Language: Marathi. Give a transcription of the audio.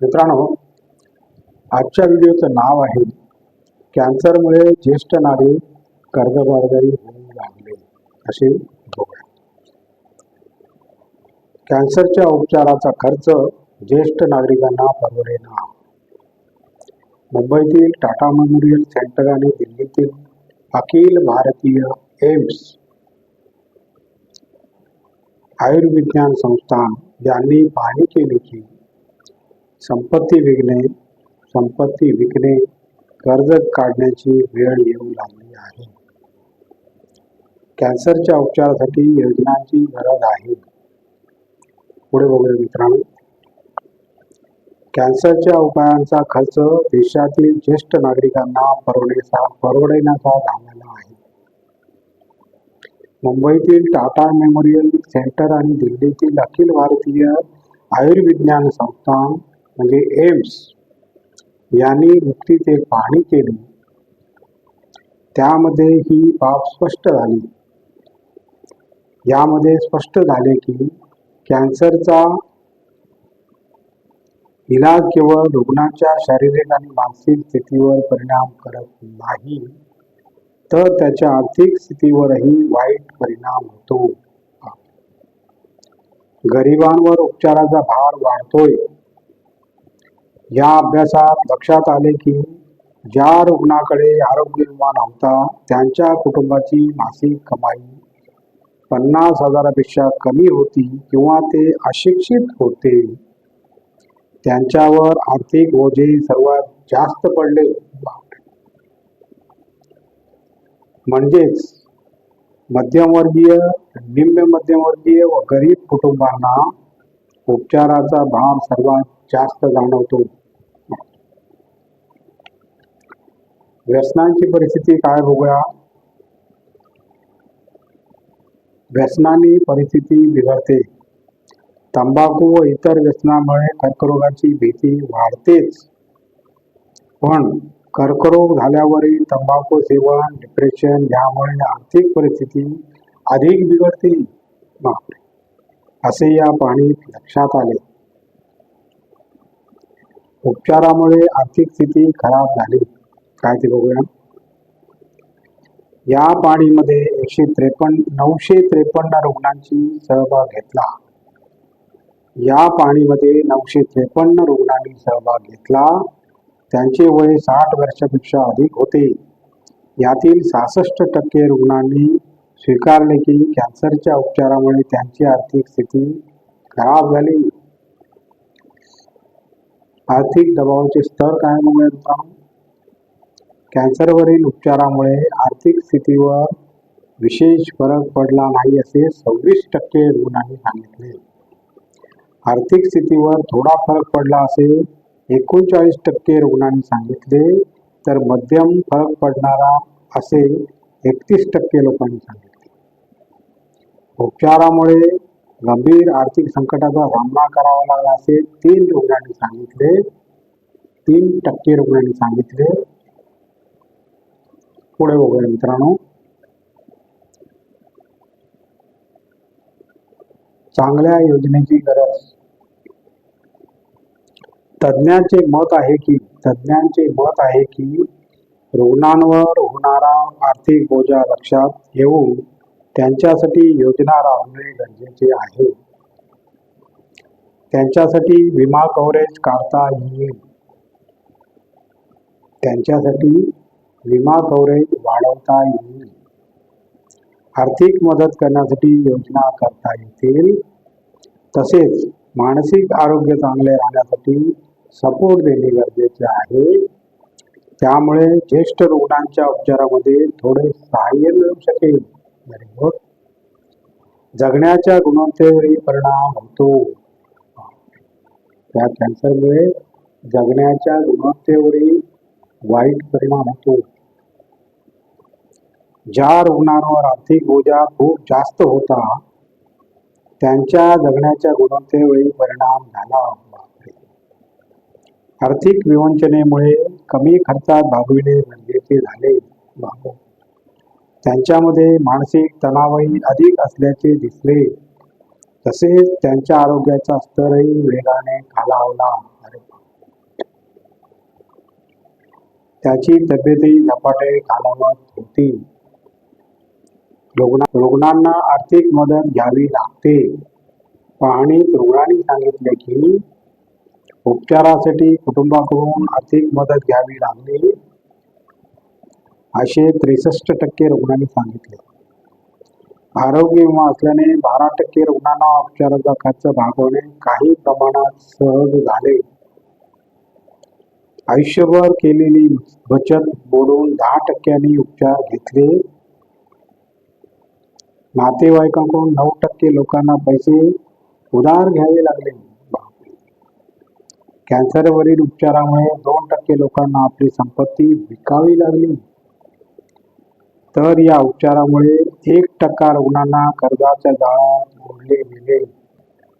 मित्रांनो आजच्या व्हिडिओचं नाव आहे कॅन्सरमुळे ज्येष्ठ नागरिक कर्जबाजारी होऊ लागले असे बघूया. कॅन्सरच्या उपचाराचा खर्च ज्येष्ठ नागरिकांना परवडेना मुंबईतील टाटा मेमोरियल सेंटर आणि दिल्लीतील अखिल भारतीय एम्स आयुर्विज्ञान संस्थान यांनी पाहणी केली की संपत्ती विकणे संपत्ती विकणे कर्ज काढण्याची वेळ येऊ लागली आहे. कॅन्सरच्या उपचारासाठी योजनांची गरज आहे. पुढे बघूया मित्रांनो. कॅन्सरच्या उपायांचा खर्च देशातील ज्येष्ठ नागरिकांना परवडेसा परवडण्याचा झालेला आहे. मुंबईतील टाटा मेमोरियल सेंटर आणि दिल्लीतील अखिल भारतीय आयुर्विज्ञान संस्था म्हणजे एम्स यांनी नुकतीच एक पाहणी केली. त्यामध्ये ही बाब स्पष्ट झाली. यामध्ये स्पष्ट झाले की कॅन्सरचा इलाज केवळ रुग्णाच्या शारीरिक आणि मानसिक स्थितीवर परिणाम करत नाही तर त्याच्या आर्थिक स्थितीवरही वाईट परिणाम होतो. गरिबांवर उपचाराचा भार वाढतोय. या अभ्यासात लक्षात आले की ज्या रुग्णाकडे आरोग्य विमा नव्हता त्यांच्या कुटुंबाची मासिक कमाई पन्नास हजारापेक्षा कमी होती किंवा ते अशिक्षित होते. त्यांच्यावर आर्थिक ओझे सर्वात जास्त पडले. म्हणजेच मध्यमवर्गीय निम्न मध्यमवर्गीय व गरीब कुटुंबांना उपचाराचा भार सर्वात जास्त जाणवतो. व्यसनांची परिस्थिती काय बघूया? व्यसनाने परिस्थिती बिघडते. तंबाखू व इतर व्यसनामुळे कर्करोगाची भीती वाढतेच. पण कर्करोग झाल्यावरील तंबाखू सेवन डिप्रेशन यामुळे आर्थिक परिस्थिती अधिक बिघडते. असे या पाहणीत लक्षात आले. उपचारामुळे आर्थिक स्थिती खराब झाली. काय ते बघूया. या पाणीमध्ये एकशे त्रेपन्न नऊशे त्रेपन्न रुग्णांची सहभाग घेतला. या पाणीमध्ये नऊशे त्रेपन्न रुग्णांनी सहभाग घेतला. त्यांचे वय साठ वर्षापेक्षा अधिक होते. यातील सहासष्ट टक्के रुग्णांनी स्वीकारले की कॅन्सरच्या उपचारामुळे त्यांची आर्थिक स्थिती खराब झाली. आर्थिक दबावाचे स्तर काय बघूया कॅन्सरवरील उपचारामुळे आर्थिक स्थितीवर विशेष फरक पडला नाही असे सव्वीस टक्के रुग्णांनी सांगितले. आर्थिक स्थितीवर थोडा फरक पडला असे एकोणचाळीस टक्के रुग्णांनी सांगितले तर मध्यम फरक पडणारा असे एकतीस टक्के लोकांनी सांगितले. उपचारामुळे गंभीर आर्थिक संकटाचा सामना करावा लागला असे तीन रुग्णांनी सांगितले तीन टक्के रुग्णांनी सांगितले पुढे बघूया मित्रांनो. चांगल्या योजनेची गरज. तज्ज्ञांचे मत आहे की तज्ज्ञांचे मत आहे की रुग्णांवर होणारा आर्थिक बोजा लक्षात घेऊन त्यांच्यासाठी योजना राबवणे गरजेचे आहे. त्यांच्यासाठी विमा कव्हरेज काढता येईल. त्यांच्यासाठी विमा कव्हरेज वाढवता येईल. आर्थिक मदत करण्यासाठी योजना करता येतील. तसेच मानसिक आरोग्य चांगले राहण्यासाठी सपोर्ट देणे गरजेचे आहे. त्यामुळे ज्येष्ठ रुग्णांच्या उपचारामध्ये थोडे सहाय्य मिळू शकेल. व्हेरी गुड जगण्याच्या गुणवत्तेवरही परिणाम होतो. त्या कॅन्सरमुळे जगण्याच्या गुणवत्तेवरही वाईट परिणाम होतो. ज्या रुग्णांवर आर्थिक बोजा खूप जास्त होता त्यांच्या जगण्याच्या गुणवत्तेवेळी परिणाम झाला. आर्थिक विवंचनेमुळे कमी खर्चात भागविणे गरजेचे झाले. बापरे. त्यांच्यामध्ये मानसिक तणावही अधिक असल्याचे दिसले. तसेच त्यांच्या आरोग्याचा स्तरही वेगाने खालावला. त्याची तब्येतही झपाटे खालावत होती. रुग्ण रुग्णांना आर्थिक मदत घ्यावी लागते. पाहणीत रुग्णांनी सांगितले की उपचारासाठी कुटुंबाकडून आर्थिक मदत घ्यावी लागली. असे त्रेसष्ट टक्के रुग्णांनी सांगितले. आरोग्य विमा असल्याने बारा टक्के रुग्णांना उपचाराचा खर्च भागवणे काही प्रमाणात सहज झाले. आयुष्यभर केलेली बचत बोलून दहा टक्क्यांनी उपचार घेतले. नातेवाईकांकडून नऊ टक्के लोकांना पैसे उधार घ्यावे लागले. कॅन्सरवरील उपचारामुळे दोन टक्के लोकांना आपली संपत्ती विकावी लागली. तर या उपचारामुळे एक टक्का रुग्णांना कर्जाच्या जाळ्यात बुडले गेले.